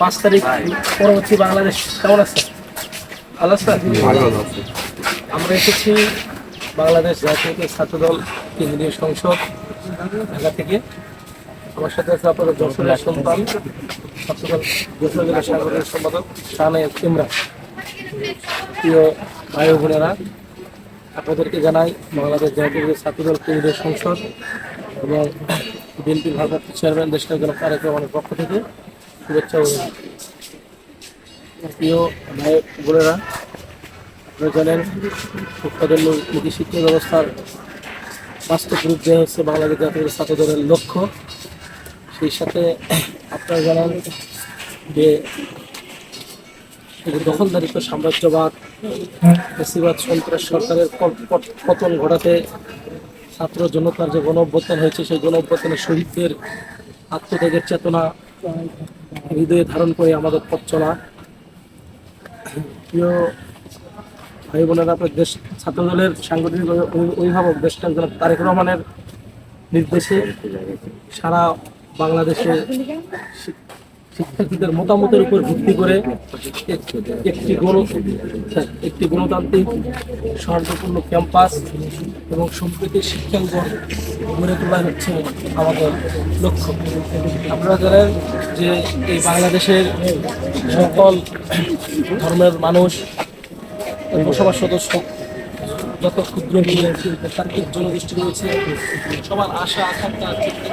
পাঁচ তারিখ বাংলাদেশ কেমন আছে? আমরা এসেছি বাংলাদেশ জাতীয় ছাত্রদল কেন্দ্রীয় সংসদ ঢাকা থেকে। আমার সাথে আছে আপনাদের যশোরের সন্তান, ছাত্রদল যশোর জেলা সম্পাদক শাহানে ইমরান। প্রিয় ভাই বোনেরা, আপনাদেরকে জানাই বাংলাদেশ জাতীয় ছাত্রদল কেন্দ্রীয় সংসদ এবং বিএনপির ভারপ্রাপ্ত চেয়ারম্যান দেশটা জনক তারেক রহমানের পক্ষ থেকে শুভেচ্ছা অভিনন্দন। প্রিয় ভাই বোনেরা, আপনারা জানেন শিক্ষাদলমুখী শিক্ষা ব্যবস্থার বাস্তব রূপ দেওয়া হচ্ছে বাংলাদেশ জাতীয় ছাত্র দলের লক্ষ্য, সেই সাথে আপনারা জানেন যে যে দখলদারিত্ব সাম্রাজ্যবাদ, বেশিরভাগ সন্ত্রাস সরকারের পত- পত- পতন ঘটাতে ছাত্র জনতার যে গণ হয়েছে, সেই গণ অভ্যুত্থানের শহীদদের আত্মত্যাগের চেতনা হৃদয়ে ধারণ করে আমাদের পথ চলা। প্রিয় ভাই বোনেরা আপনার দেশ ছাত্রদলের সাংগঠনিক অভিভাবক জনাব তারেক রহমানের নির্দেশে সারা বাংলাদেশে শিক্ষার্থীদের মতামতের উপর ভিত্তি করে এক- একটি গণ একটি গণতান্ত্রিক শান্তিপূর্ণ ক্যাম্পাস এবং সম্প্রীতি শিক্ষাঙ্গন গড়ে তোলা হচ্ছে আমাদের লক্ষ্য। আপনারা জানেন যে এই বাংলাদেশের সকল ধর্মের মানুষ বসবাসরত সদস্য যত ক্ষুদ্র মিলে তার্কিক জনগোষ্ঠী রয়েছে, সবার আশা, আকাঙ্ক্ষা, চিন্তা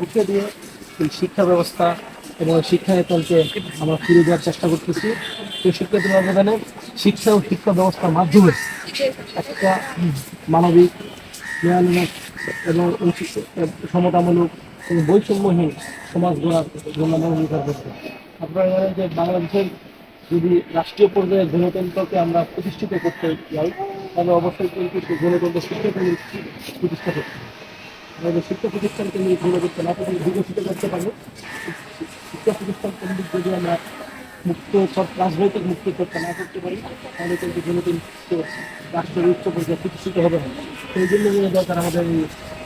রুখে দিয়ে এই শিক্ষা ব্যবস্থা এবং শিক্ষায়তনকে আমরা ফিরে দেওয়ার চেষ্টা করতেছি। এই শিক্ষার্থীর অবদানে শিক্ষা ও শিক্ষা ব্যবস্থার মাধ্যমে একটা মানবিক ন্যায়ামূলক এবং সমতামূলক বৈষম্যহীন সমাজ গড়ার জন্য আমরা অঙ্গীকার করতে আপনারা জানেন যে বাংলাদেশের যদি রাষ্ট্রীয় পর্যায়ে গণতন্ত্রকে আমরা প্রতিষ্ঠিত করতে যাই, তাহলে অবশ্যই কিন্তু গণতন্ত্র শিক্ষা প্রতিষ্ঠা করতে আমাদের শিক্ষা প্রতিষ্ঠান কেন্দ্রিক গণতন্ত্র না প্রতি বিকশিত করতে পারব শিক্ষা প্রতিষ্ঠান কেন্দ্রিক যদি আমরা মুক্ত, সব রাজনৈতিক মুক্ত করতে না করতে পারি, তাহলে কিন্তু গণতন্ত্র রাষ্ট্রের উচ্চ পর্যায়ে প্রতিষ্ঠিত হবে না। সেই জন্য নিয়ে দরকার আমাদের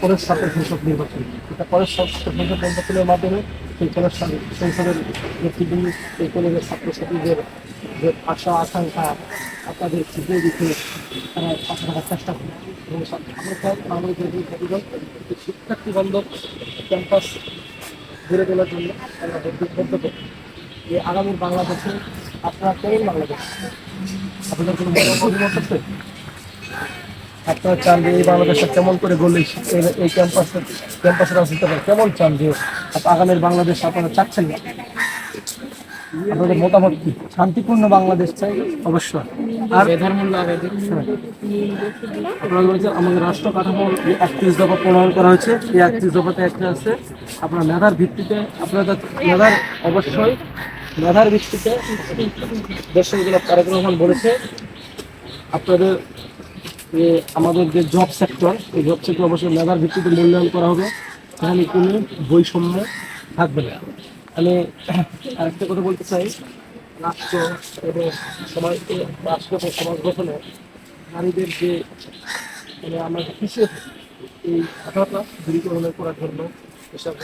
পরের ছাত্র সংসদ নির্বাচন। এটা পরের ছাত্র সংসদ নির্বাচনের মাধ্যমে সেই পরের সংসদের নেতৃবৃন্দ এই কলেজের ছাত্রছাত্রীদের যে আশা, আকাঙ্ক্ষা আপনাদের ক্ষুদ্র দিকে তারা পাশে থাকার চেষ্টা করি এবং আমরা চাই আমাদের যে শিক্ষার্থী বান্ধব ক্যাম্পাস গড়ে তোলার জন্য আমরা বদ্ধ করি এই আগামী বাংলাদেশে আপনারা কেমন বাংলাদেশ? আপনাদের কোনো মতামত আছে? আপনারা চান যে এই বাংলাদেশটা কেমন করে গড়লে এই- এই ক্যাম্পাসে ক্যাম্পাসে রাজনীতি করে কেমন চান যে আগামীর বাংলাদেশ আপনারা চাচ্ছেন না? আপনাদের মতামত কি? শান্তিপূর্ণ বাংলাদেশ চাই অবশ্যই আর মেধার মূল্য আপনারা বলেছেন আমাদের রাষ্ট্র কাঠামো যে একত্রিশ দফা প্রণয়ন করা হয়েছে। এই একত্রিশ দফাতে একটা আছে। আপনার মেধার ভিত্তিতে আপনাদের মেধার অবশ্যই মেধার ভিত্তিতে দেশের যেগুলো রহমান বলেছে, আপনাদের আমাদের যে জব সেক্টর এই জব সেক্টর অবশ্যই মেধার ভিত্তিতে মূল্যায়ন করা হবে। তাহলে কোনো বৈষম্য থাকবে না। আমি আরেকটা কথা বলতে চাই। রাষ্ট্র এবং সমাজ রাষ্ট্র এবং সমাজ গঠনে নারীদের যে মানে আমরা কিসের এই বাধাটা দূরীকরণের করার জন্য এসব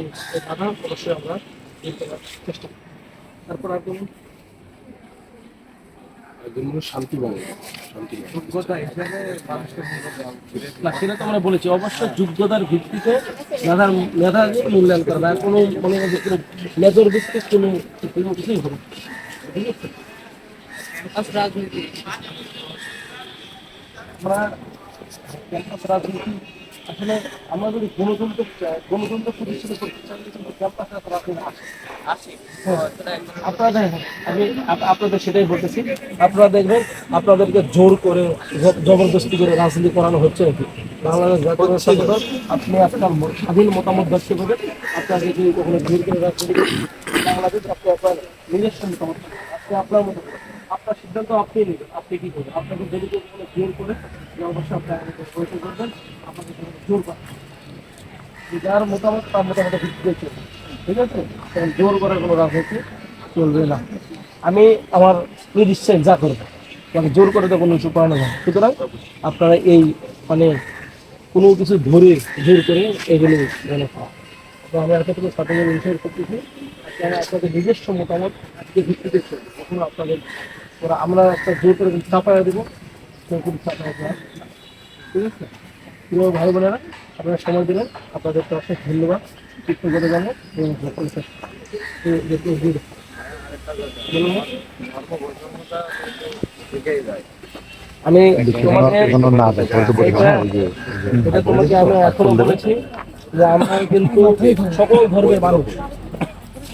এই বাধা অবশ্যই আমরা চেষ্টা করি তারপর আর কোনো শান্তি বাংলা সেটা তো আমরা বলেছি। অবশ্যই যোগ্যতার ভিত্তিতে মেধার মেধা মূল্যায়ন করা কোনো মনে মেজর ভিত্তিক কোনো কোনো কিছুই হবে না। আমরা রাজনীতি আসলে আমরা যদি গণতন্ত্র গণতন্ত্র প্রতিষ্ঠিত করতে চাই ক্যাম্পাসে আপনারা হ্যাঁ, আপনারা দেখেন আমি আপ- আপনাদের সেটাই বলতেছি। আপনারা দেখবেন আপনাদেরকে জোর করে জবরদস্তি করে রাজনীতি করানো হচ্ছে নাকি? বাংলাদেশ জাতীয় সংসদ আপনি আপনার স্বাধীন মতামত ব্যক্ত করবেন আপনাকে যদি কখনো জোর করে রাজনীতি বাংলাদেশ আপনি আপনার নিজস্ব মতামত আপনি আপনার মতো। আপনার সিদ্ধান্ত আপনি নেবেন। আপনি কি করবেন? আপনাকে যদি কেউ কখনো জোর করে যে অবশ্যই আপনি আমাকে পরিচয় করবেন। আপনাকে কোনো জোর করেন যার মতামত, তার মতামতের ভিত্তিতে চলবে। ঠিক আছে? কারণ জোর করার কোনো রাজনীতি চলবে না। আমি আমার নির্দিষ্টায় যা করব মানে জোর করে তো কোনো কিছু করানো যায়। সুতরাং আপনারা এই মানে কোনো কিছু ধরে জোর করে এগুলো মনে করা তো আমি এতটুকু ছাত্রদের বিষয় করতেছি। আপনারা আপনাদের নিজস্ব মতামত আজকে ভিত্তিতে কখনো আপনাদের ওরা আমরা একটা জোর করে চাপায় দেবো। দেওয়া না। ঠিক আছে? প্রিয় ভাই বোনেরা আপনারা সময় দিলেন। আপনাদেরকে অশেষ ধন্যবাদ। কৃতজ্ঞতা জানাই এবং না? আমি তোমাকে আমি এখনও বলেছি যে আমরা কিন্তু সকল ধর্মের মানুষ।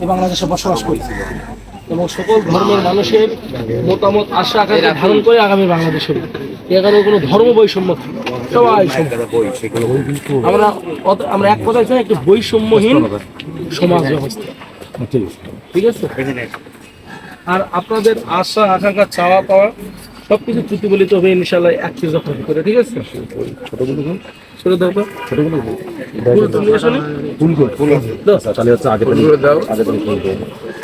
এই বাংলাদেশে বসবাস করি। এবং সকল ধর্মের মানুষের মতামত আশা আকাঙ্ক্ষা ধারণ করে আগামী বাংলাদেশ হবে এখানে কোনো ধর্ম বৈষম্য সবাই আমরা আমরা এক কথায় চাই একটি বৈষম্যহীন সমাজ ব্যবস্থা। ঠিক আছে? আর আপনাদের আশা আকাঙ্ক্ষা চাওয়া পাওয়া সবকিছু প্রতিফলিত হবে ইনশাল্লাহ এক কেজি যখন করে। ঠিক আছে? ছোট দাও তো পুরো তুমি আসলে দাও। না, কথা হয়েছে আমার সাথে। তোমাদের যখন পোস্টের উত্তর এই একত্রিশ দফার মধ্যে আছে কথা বলতে একত্রিশ দফাটা একটু পড়ে দেখো যে রাষ্ট্র কাঠামো কেমন করতে চাই দেশ নায়ক তারেক রহমান এটা একটু পড়ে দেখো তোমাদের দেওয়া হবে কেউ যায় না কেউ যায় না একটা ভাইয়া ছিল না এখানে? একটু অপেক্ষা করেন একটু অপেক্ষা করেন সবাই একটু অপেক্ষা করেন এখানে ও- ওনাকে একটু ডাকবেন ভাই ওনাকে এই, কে আর বাকি আছে ভাইয়া? আপনার নামটা কি জানি আমার নাম সুমন সুমন ভাইয়া কিন্তু ওয়া আগের দিন আপনার সাথে এই বিষয়ে কথা হলো আর আজকে আপনাকে দেখে আমার ভালো লাগল At least, আহ, আমরা যেভাবে আগের দিন যেভাবে বলছিলাম, আপনার অবস্থা- আপনি- আপনি কি বললেন না যে আমি সিটি ভাবতে এই বই কার কাছে এই যে আপু সবাই দিকে আসো এই ভাইয়া এই দুইটা নিলে কেন ওদের চকলেটগুলো আপনি নিয়ে যাবেন আরে ও ঘরে বলা যাবে হ্যাঁ আমরা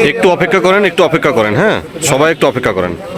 এই অপেক্ষা দফা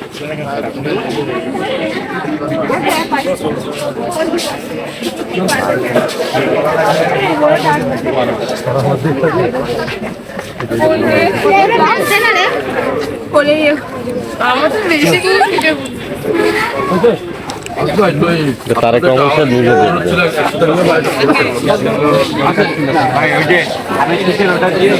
আমি শেষের ওটা দিয়ে